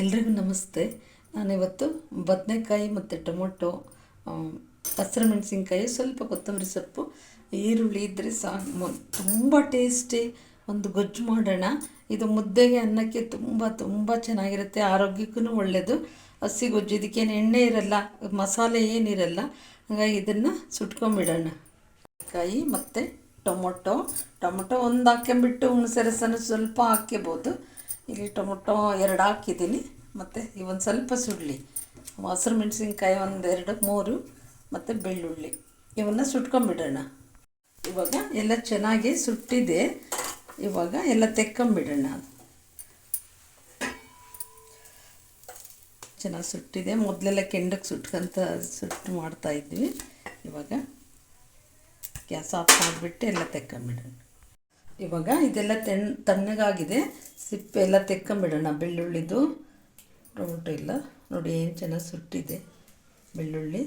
ಎಲ್ರಿಗೂ ನಮಸ್ತೆ. ನಾನಿವತ್ತು ಬದನೆಕಾಯಿ ಮತ್ತು ಟೊಮೊಟೊ ಹಸಿರು ಮೆಣಸಿನ್ಕಾಯಿ, ಸ್ವಲ್ಪ ಕೊತ್ತಂಬರಿ ಸೊಪ್ಪು, ಈರುಳ್ಳಿ ಇದ್ದರೆ ಸಾಕು. ತುಂಬ ಟೇಸ್ಟಿ ಒಂದು ಗೊಜ್ಜು ಮಾಡೋಣ. ಇದು ಮುದ್ದೆಗೆ ಅನ್ನಕ್ಕೆ ತುಂಬ ತುಂಬ ಚೆನ್ನಾಗಿರುತ್ತೆ. ಆರೋಗ್ಯಕ್ಕೂ ಒಳ್ಳೆಯದು ಹಸಿ ಗೊಜ್ಜು, ಇದಕ್ಕೇನು ಎಣ್ಣೆ ಇರಲ್ಲ, ಮಸಾಲೆ ಏನಿರಲ್ಲ ಹಾಗಾಗಿ ಇದನ್ನು ಸುಟ್ಕೊಂಬಿಡೋಣ. ಕಾಯಿ ಮತ್ತು ಟೊಮೊಟೊ. ಟೊಮೊಟೊ ಒಂದು ಹಾಕ್ಕೊಂಬಿಟ್ಟು ಹುಣಸೆ ರಸನ ಸ್ವಲ್ಪ ಹಾಕ್ಕೋಬೋದು ಇಲ್ಲಿ ಟೊಮೊಟೊ ಎರಡು ಹಾಕಿದ್ದೀನಿ. ಮತ್ತು ಇವೊಂದು ಸ್ವಲ್ಪ ಸುಡ್ಲಿ. ಹಸಿರು ಮೆಣಸಿನ್ಕಾಯಿ ಒಂದೆರಡು ಮೂರು, ಮತ್ತು ಬೆಳ್ಳುಳ್ಳಿ. ಇವನ್ನ ಸುಟ್ಕೊಂಬಿಡೋಣ. ಇವಾಗ ಎಲ್ಲ ಚೆನ್ನಾಗಿ ಸುಟ್ಟಿದೆ. ಇವಾಗ ಎಲ್ಲ ತೆಕ್ಕೊಂಬಿಡೋಣ ಚೆನ್ನಾಗಿ ಸುಟ್ಟಿದೆ. ಮೊದಲೆಲ್ಲ ಕೆಂಡಕ್ಕೆ ಸುಟ್ಕೊಂತ ಸುಟ್ಟು ಮಾಡ್ತಾಯಿದ್ವಿ ಇವಾಗ ಗ್ಯಾಸ್ ಆಫ್ ಮಾಡಿಬಿಟ್ಟು ಎಲ್ಲ ತೆಕ್ಕೊಂಬಿಡೋಣ. ಇವಾಗ ಇದೆಲ್ಲ ತೆಣ್, ತಣ್ಣಗಾಗಿದೆ. ಸಿಪ್ಪೆ ಎಲ್ಲ ತೆಕ್ಕೊಂಬಿಡೋಣ. ಬೆಳ್ಳುಳ್ಳಿದು ಟೊಮೊಟೊ ಇಲ್ಲ. ನೋಡಿ ಏನು ಚೆನ್ನಾಗಿ ಸುಟ್ಟಿದೆ ಬೆಳ್ಳುಳ್ಳಿ.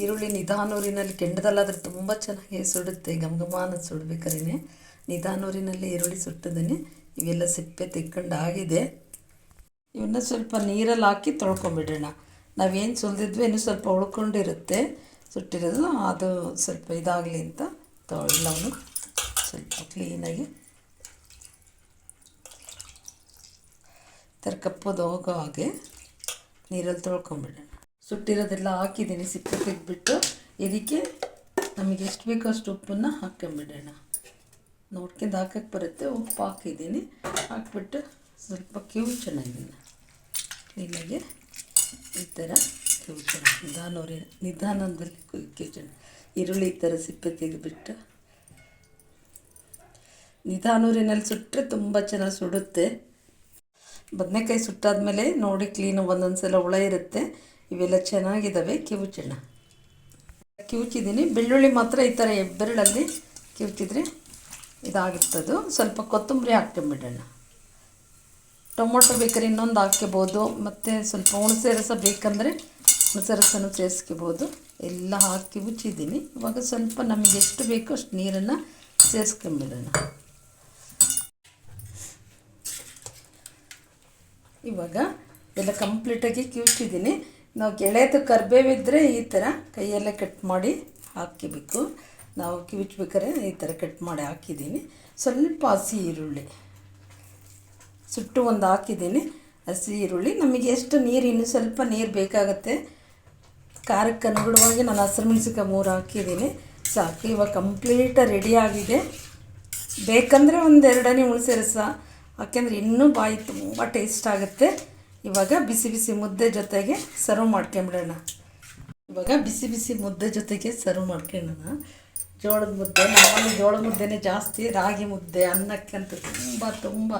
ಈರುಳ್ಳಿ ನಿಧಾನೂರಿನಲ್ಲಿ ಕೆಂಡದಲ್ಲಾದರೆ ತುಂಬ ಚೆನ್ನಾಗಿ ಸುಡುತ್ತೆ. ಗಮಗಮಾನ ಸುಡ್ಬೇಕಾದ್ರೆ ನಿಧಾನೂರಿನಲ್ಲಿ ಈರುಳ್ಳಿ ಸುಟ್ಟಿದ್ದೀನಿ ಇವೆಲ್ಲ ಸಿಪ್ಪೆ ತೆಕ್ಕೊಂಡು ಆಗಿದೆ. ಇವನ್ನ ಸ್ವಲ್ಪ ನೀರಲ್ಲಿ ಹಾಕಿ ತೊಳ್ಕೊಂಬಿಡೋಣ. ನಾವೇನು ಸುಲಿದಿದ್ವಿ ಇನ್ನೂ ಸ್ವಲ್ಪ ಉಳ್ಕೊಂಡಿರುತ್ತೆ. ಸುಟ್ಟಿರೋದು, ಅದು ಸ್ವಲ್ಪ ಇದಾಗಲಿ ಅಂತ ತೊ ಎಲ್ಲವನ್ನು ಸ್ವಲ್ಪ ಕ್ಲೀನಾಗಿ ಥರ ಕಪ್ಪದ ಹೋಗೋ ಹಾಗೆ ನೀರಲ್ಲಿ ತೊಳ್ಕೊಂಬಿಡೋಣ ಸುಟ್ಟಿರೋದೆಲ್ಲ ಹಾಕಿದ್ದೀನಿ, ಸಿಪ್ಪೆ ತೆಗೆದ್ಬಿಟ್ಟು. ಇದಕ್ಕೆ ನಮಗೆ ಎಷ್ಟು ಬೇಕೋ ಅಷ್ಟು ಉಪ್ಪನ್ನು ಹಾಕ್ಕೊಂಬಿಡೋಣ. ನೋಡ್ಕೊಂಡು ಹಾಕಕ್ಕೆ ಬರುತ್ತೆ, ಉಪ್ಪು ಹಾಕಿದ್ದೀನಿ. ಹಾಕ್ಬಿಟ್ಟು ಸ್ವಲ್ಪ ಕ್ಯೂ ಚೆನ್ನಾಗಿಲ್ಲ. ಕ್ಲೀನಾಗಿ ಈ ಥರ ಕ್ಯೂ ಚೆನ್ನಾಗಿ. ನಿಧಾನವ್ರಿ ನಿಧಾನದಲ್ಲಿ ಚೆನ್ನಾಗಿ. ಈರುಳ್ಳಿ ಈ ಥರ ಸಿಪ್ಪೆ ತೆಗೆದುಬಿಟ್ಟು ನಿಧಾನೂರಿನಲ್ಲಿ ಸುಟ್ಟರೆ ತುಂಬ ಚೆನ್ನಾಗಿ ಸುಡುತ್ತೆ. ಬದನೆಕಾಯಿ ಸುಟ್ಟಾದ್ಮೇಲೆ ನೋಡಿ ಕ್ಲೀನು ಒಂದೊಂದು ಸಲ ಹುಳ ಇರುತ್ತೆ. ಇವೆಲ್ಲ ಚೆನ್ನಾಗಿದ್ದಾವೆ ಕಿವುಚೋಣ ಕಿವುಚಿದ್ದೀನಿ. ಬೆಳ್ಳುಳ್ಳಿ ಮಾತ್ರ ಈ ಥರ ಎಬ್ಬೆರಳಲ್ಲಿ ಕಿವುಚಿದ್ರೆ ಇದಾಗಿರ್ತದು. ಸ್ವಲ್ಪ ಕೊತ್ತಂಬರಿ ಹಾಕ್ಕೊಂಬಿಡೋಣ. ಟೊಮೊಟೊ ಬೇಕಾದ್ರೆ ಇನ್ನೊಂದು ಹಾಕ್ಕೋಬೋದು. ಮತ್ತು ಸ್ವಲ್ಪ ಹುಣಸೆ ರಸ ಬೇಕಂದರೆ ಹುಣಸೆ ರಸನೂ ಸೇರಿಸ್ಕೋಬೋದು. ಎಲ್ಲ ಹಾಕಿ ಉಚ್ಚಿದ್ದೀನಿ ಇವಾಗ ಸ್ವಲ್ಪ ನಮಗೆ ಎಷ್ಟು ಬೇಕೋ ಅಷ್ಟು ನೀರನ್ನು ಸೇರಿಸ್ಕೊಂಬಿಡೋಣ. ಇವಾಗ ಎಲ್ಲ ಕಂಪ್ಲೀಟಾಗಿ ಕಿವುಚಿದ್ದೀನಿ ನಾವು ಗೆಳೆಯದು ಕರ್ಬೇವಿದ್ರೆ ಈ ಥರ ಕೈಯಲ್ಲೇ ಕಟ್ ಮಾಡಿ ಹಾಕಿಬೇಕು. ನಾವು ಕಿವುಚ್ಬೇಕಾದ್ರೆ ಈ ಥರ ಕಟ್ ಮಾಡಿ ಹಾಕಿದ್ದೀನಿ. ಸ್ವಲ್ಪ ಹಸಿ ಈರುಳ್ಳಿ. ಸುಟ್ಟು ಒಂದು ಹಾಕಿದ್ದೀನಿ. ಹಸಿ ಈರುಳ್ಳಿ. ನಮಗೆ ಎಷ್ಟು ನೀರು, ಇನ್ನೂ ಸ್ವಲ್ಪ ನೀರು ಬೇಕಾಗುತ್ತೆ. ಖಾರಕ್ಕೆ ಅನುಗುಣವಾಗಿ ನಾನು ಹಸಿರು ಮೆಣಸಿನ್ಕಾಯಿ ಮೂರು ಹಾಕಿದ್ದೀನಿ. ಸಾಕು. ಇವಾಗ ಕಂಪ್ಲೀಟ ರೆಡಿ ಆಗಿದೆ. ಬೇಕಂದರೆ ಒಂದು ಎರಡನೇ ಹುಣಸೆ ರಸ ಯಾಕೆಂದರೆ ಇನ್ನೂ ಬಾಯಿ ತುಂಬ ಟೇಸ್ಟ್ ಆಗುತ್ತೆ. ಇವಾಗ ಬಿಸಿ ಬಿಸಿ ಮುದ್ದೆ ಜೊತೆಗೆ ಸರ್ವ್ ಮಾಡ್ಕೊಂಬಿಡೋಣ. ಇವಾಗ ಬಿಸಿ ಬಿಸಿ ಮುದ್ದೆ ಜೊತೆಗೆ ಸರ್ವ್ ಮಾಡ್ಕೊಳ್ಳೋಣ ಜೋಳದ ಮುದ್ದೆ ನಮ್ಮಲ್ಲಿ ಜೋಳದ ಮುದ್ದೆನೇ ಜಾಸ್ತಿ, ರಾಗಿ ಮುದ್ದೆ ಅನ್ನಕ್ಕಂತ ತುಂಬ ತುಂಬ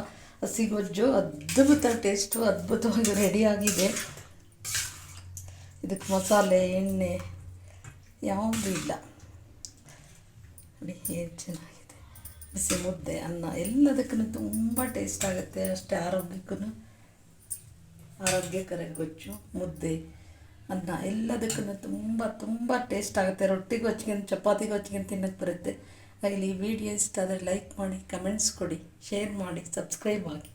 ಹಸಿಗೊಜ್ಜು, ಅದ್ಭುತ ಟೇಸ್ಟು ಅದ್ಭುತವಾಗಿ ರೆಡಿಯಾಗಿದೆ ಇದಕ್ಕೆ ಮಸಾಲೆ, ಎಣ್ಣೆ ಯಾವುದೂ ಇಲ್ಲ. ನೋಡಿ, ಏನು ಚೆನ್ನಾಗಿದೆ. ಬಿಸಿ ಮುದ್ದೆ, ಅನ್ನ ಎಲ್ಲದಕ್ಕೂ ತುಂಬ ಟೇಸ್ಟ್ ಆಗುತ್ತೆ. ಅಷ್ಟೇ ಆರೋಗ್ಯಕ್ಕೂ ಆರೋಗ್ಯಕರ ಗೊಜ್ಜು, ಮುದ್ದೆ, ಅನ್ನ ಎಲ್ಲದಕ್ಕೂ ತುಂಬ ತುಂಬ ಟೇಸ್ಟ್ ಆಗುತ್ತೆ. ರೊಟ್ಟಿಗೆ ಹಚ್ಕೊಂಡು ಚಪಾತಿಗೆ ಹಚ್ಕೊಂಡು ತಿನ್ನೋಕ್ಕೆ ಬರುತ್ತೆ. ಹಾಗೆ ಈ ವಿಡಿಯೋ ಇಷ್ಟ ಆದರೆ ಲೈಕ್ ಮಾಡಿ ಕಮೆಂಟ್ಸ್ ಕೊಡಿ ಶೇರ್ ಮಾಡಿ ಸಬ್ಸ್ಕ್ರೈಬ್ ಆಗಿ.